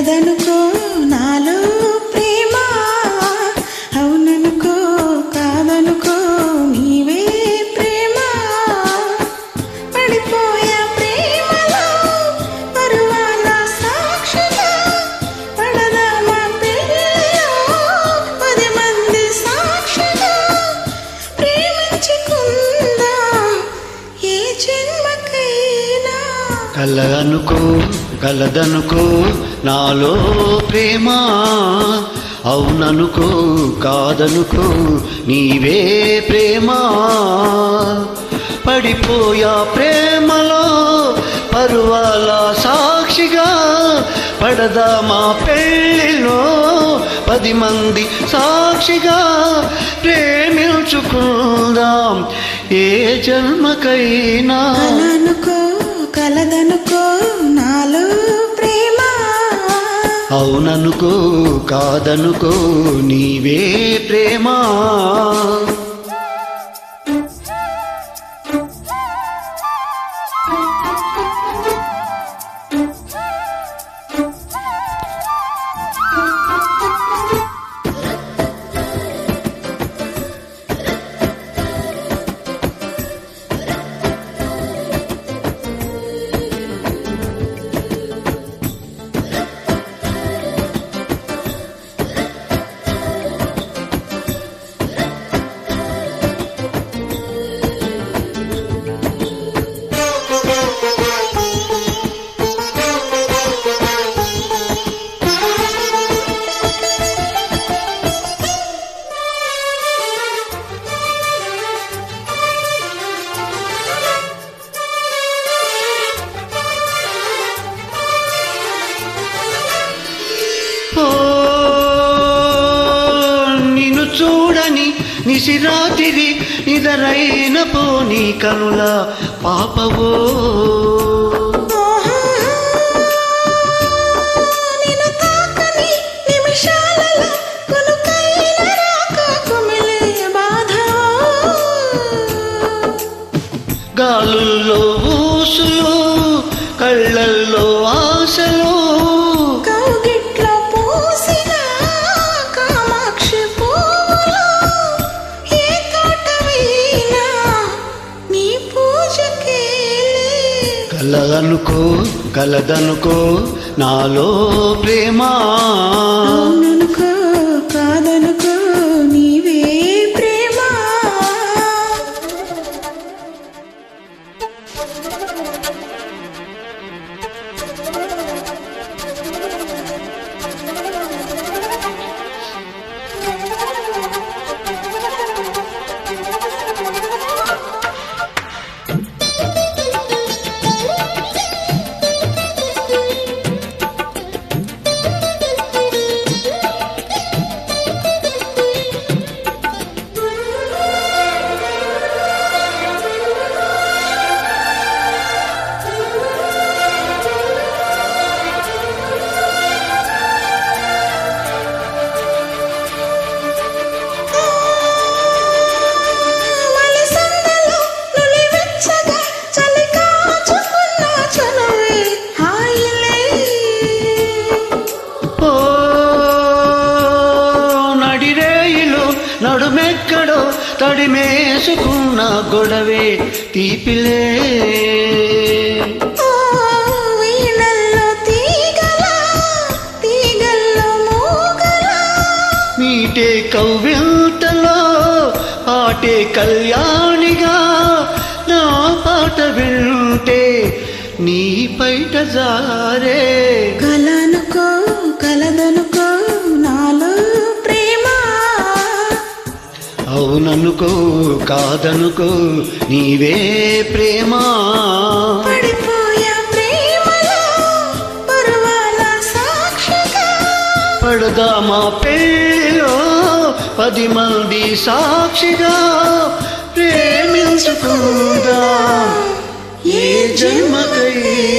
కలదనుకో నాలో ప్రేమ. అవుననుకో కాదనుకో నీవే ప్రేమ. పడిపోయా ప్రేమలో పరువాల సాక్షిగా పడదామా పెళ్ళిలో పది మంది సాక్షిగా ప్రేమించుకుందా. ఏ జన్మకైనా కలదనుకో కలదనుకో నాలో ప్రేమ. అవుననుకో కాదనుకో నీవే ప్రేమ. పడిపోయా ప్రేమలో పరువాల సాక్షిగా పడదామా పెళ్ళిలో. పది మంది సాక్షిగా ప్రేమించుకుందాం ఏ జన్మకైనా. అవుననుకో కాదనుకో నీవే ప్రేమా. నిసిరాతిరి నిదరైన పోనీ కనుల పాపవో. గాలుల్లో ఊసులు కళ్ళల్లో ఆశలు కలదనుకో కలదనుకో నాలో ప్రేమ నడుమెక్కడో తడిమేసుకున్న గొడవే తీపిలే. మీటే కవ్వింతలో ఆటే కళ్యాణిగా. నా పాట వింటే నీ పైట జారే. కలనుకో కలదనుకో అవుననుకో కాదనుకో నీవే ప్రేమ. పడదామా పెళ్ళిలో పది మంది సాక్షిగా? ప్రేమించుకుందా ఏ జన్మకైనా